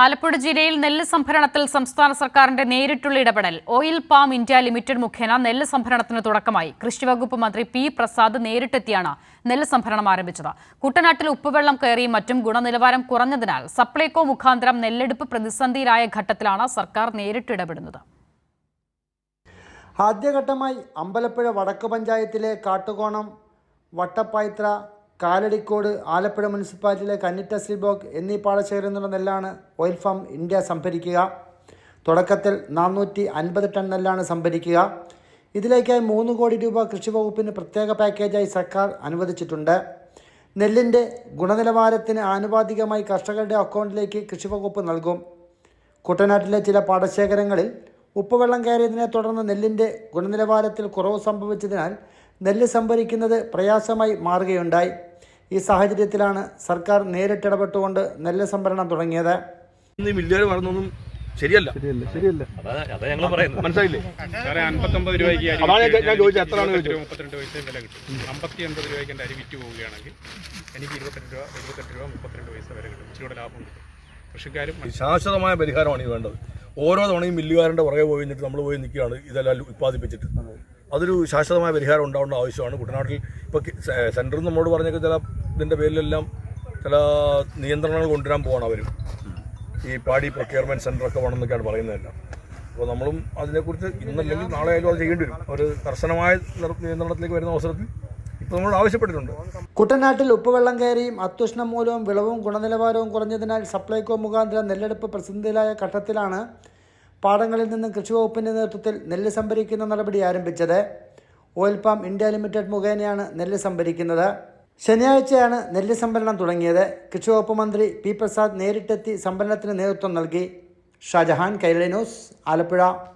ആലപ്പുഴ ജില്ലയിൽ നെല്ല് സംഭരണത്തിൽ സംസ്ഥാന സർക്കാരിന്റെ നേരിട്ടുള്ള ഇടപെടൽ. ഓയിൽ പാം ഇന്ത്യ ലിമിറ്റഡ് മുഖേന നെല്ല് സംഭരണത്തിന് തുടക്കമായി. കൃഷിവകുപ്പ് മന്ത്രി പി പ്രസാദ് നേരിട്ടെത്തിയാണ് നെല്ല് സംഭരണം ആരംഭിച്ചത്. കുട്ടനാട്ടിൽ ഉപ്പുവെള്ളം കയറിയും മറ്റും ഗുണനിലവാരം കുറഞ്ഞതിനാൽ സപ്ലൈകോ മുഖാന്തരം നെല്ലെടുപ്പ് പ്രതിസന്ധിയിലായ ഘട്ടത്തിലാണ് സർക്കാർ നേരിട്ട് ഇടപെടുന്നത്. ആദ്യഘട്ടമായി അമ്പലപ്പുഴ വടക്ക് പഞ്ചായത്തിലെ കാട്ടുകോണം വട്ടപ്പായ്ത്ര കാലടിക്കോട് ആലപ്പുഴ മുനിസിപ്പാലിറ്റിയിലെ കന്നിറ്റ ശ്രീബോഗ് എന്നീ പാടശേഖരങ്ങളുടെ നെല്ലാണ് ഓയിൽ ഫാം ഇന്ത്യ സംഭരിക്കുക. തുടക്കത്തിൽ നാനൂറ്റി അൻപത് ടൺ നെല്ലാണ് സംഭരിക്കുക. ഇതിലേക്കായി മൂന്ന് കോടി രൂപ കൃഷി വകുപ്പിന് പ്രത്യേക പാക്കേജായി സർക്കാർ അനുവദിച്ചിട്ടുണ്ട്. നെല്ലിന്റെ ഗുണനിലവാരത്തിന് ആനുപാതികമായി കർഷകരുടെ അക്കൗണ്ടിലേക്ക് കൃഷി വകുപ്പ് നൽകും. കുട്ടനാട്ടിലെ ചില പാടശേഖരങ്ങളിൽ ഉപ്പുവെള്ളം കയറിയതിനെ തുടർന്ന് നെല്ലിന്റെ ഗുണനിലവാരത്തിൽ കുറവ് സംഭവിച്ചതിനാൽ നെല്ല് സംഭരിക്കുന്നത് പ്രയാസമായി മാറുകയുണ്ടായി. ഈ സാഹചര്യത്തിലാണ് സർക്കാർ നേരിട്ടിടപെട്ടുകൊണ്ട് നെല്ല് സംഭരണം തുടങ്ങിയത്. മില്ലുകാർ ശരിയല്ല. മനസ്സിലായില്ലേ? രൂപയ്ക്ക് ഞാൻ- ചോദിച്ചത് ഇരുപത്തെട്ട് രൂപ മുപ്പത്തിരണ്ട് പൈസ വില കിട്ടും. അമ്പത്തി ഒൻപത് രൂപയ്ക്ക് എന്റെ അരി വിറ്റ് പോവുകയാണെങ്കിൽ എനിക്ക് ഇരുപത്തെട്ട് രൂപ ഇരുപത്തെട്ട് രൂപ മുപ്പത്തിരണ്ട് പൈസ വരെ കിട്ടും. ഇച്ചിരി ലാഭം കിട്ടും. കൃഷിക്കാരും ശാശ്വതമായ പരിഹാരമാണ് ഈ വേണ്ടത്. ഓരോ തവണയും മില്ലുകാരന്റെ പുറകെ പോയി നിന്നിട്ട് നമ്മൾ പോയി നിൽക്കുകയാണ് ഇതെല്ലാം ഉത്പാദിപ്പിച്ചിട്ട്. അതൊരു ശാശ്വതമായ പരിഹാരം ഉണ്ടാവേണ്ട ആവശ്യമാണ്. കുട്ടനാട്ടിൽ ഇപ്പോൾ സെന്ററിൽ നമ്മോട് പറഞ്ഞൊക്കെ ചില ഇതിന്റെ പേരിലെല്ലാം ചില നിയന്ത്രണങ്ങൾ കൊണ്ടുവരാൻ പോവാണ് അവർ ഈ പാടി പ്രൊക്യൂർമെന്റ് സെന്ററൊക്കെ വേണമെന്നൊക്കെയാണ് പറയുന്നതെല്ലാം. അപ്പോൾ നമ്മളും അതിനെക്കുറിച്ച് ഇന്നല്ലെങ്കിൽ നാളെ ആയാലും അത് ചെയ്യേണ്ടി വരും. ഒരു കർശനമായ നിയന്ത്രണത്തിലേക്ക് വരുന്ന അവസരത്തിൽ നമ്മൾ ആവശ്യപ്പെട്ടിട്ടുണ്ട്. കുട്ടനാട്ടിൽ ഉപ്പുവെള്ളം കയറിയും അത്യുഷ്ണം മൂലവും വിളവും ഗുണനിലവാരവും കുറഞ്ഞതിനാൽ സപ്ലൈകോ മുഖാന്തരം നെല്ലെടുപ്പ് പ്രതിസന്ധിയിലായ ഘട്ടത്തിലാണ് പാടങ്ങളിൽ നിന്ന് കൃഷി നേതൃത്വത്തിൽ നെല്ല് സംഭരിക്കുന്ന നടപടി ആരംഭിച്ചത്. ഓയിൽ പാം ഇന്ത്യ ലിമിറ്റഡ് മുഖേനയാണ് നെല്ല് സംഭരിക്കുന്നത്. ശനിയാഴ്ചയാണ് നെല്ല് സംഭരണം തുടങ്ങിയത്. കൃഷി വകുപ്പ് മന്ത്രി പി പ്രസാദ് നേരിട്ടെത്തി സംഭരണത്തിന് നേതൃത്വം നൽകി. ഷാജഹാൻ കൈരളി ന്യൂസ് ആലപ്പുഴ.